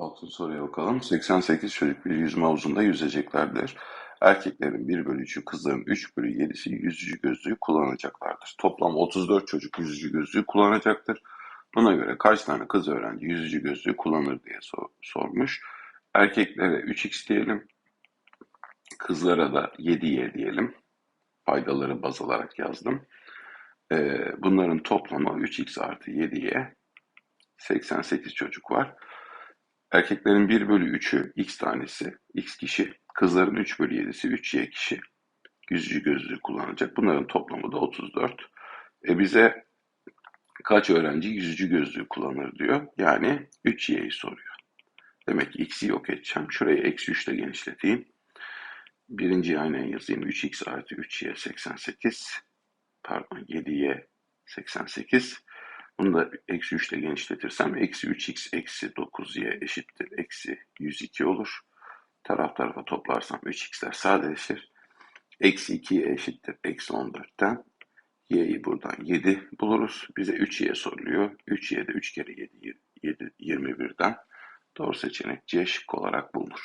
Altın soruya bakalım. 88 çocuk bir yüzme havuzunda yüzeceklerdir. Erkeklerin 1 bölü 3'ü, kızların 3 bölü 7'si yüzücü gözlüğü kullanacaklardır. Toplam 34 çocuk yüzücü gözlüğü kullanacaktır. Buna göre kaç tane kız öğrenci yüzücü gözlüğü kullanır diye sor- sormuş. Erkeklere 3x diyelim. Kızlara da 7y diyelim. Faydaları baz alarak yazdım. Ee, bunların toplamı 3x artı 7y. 88 çocuk var. Erkeklerin 1 bölü 3'ü x tanesi, x kişi. Kızların 3 bölü 7'si 3y kişi. Yüzücü gözlüğü kullanacak. Bunların toplamı da 34. E bize kaç öğrenci yüzücü gözlüğü kullanır diyor. Yani 3y'yi soruyor. Demek ki x'i yok edeceğim. Şurayı eksi 3 ile genişleteyim. Birinciyi aynen yazayım. 3x artı 3y 88. Pardon 7y 88. Bunu da eksi 3 ile genişletirsem eksi 3x eksi 9y eşittir. Eksi 102 olur. Taraf tarafa toplarsam 3x'ler sadeleşir. Eksi 2y eşittir. Eksi 14'ten y'yi buradan 7 buluruz. Bize 3y soruluyor. 3y de 3 kere 7, 7 21'den doğru seçenek C şıkkı olarak bulunur.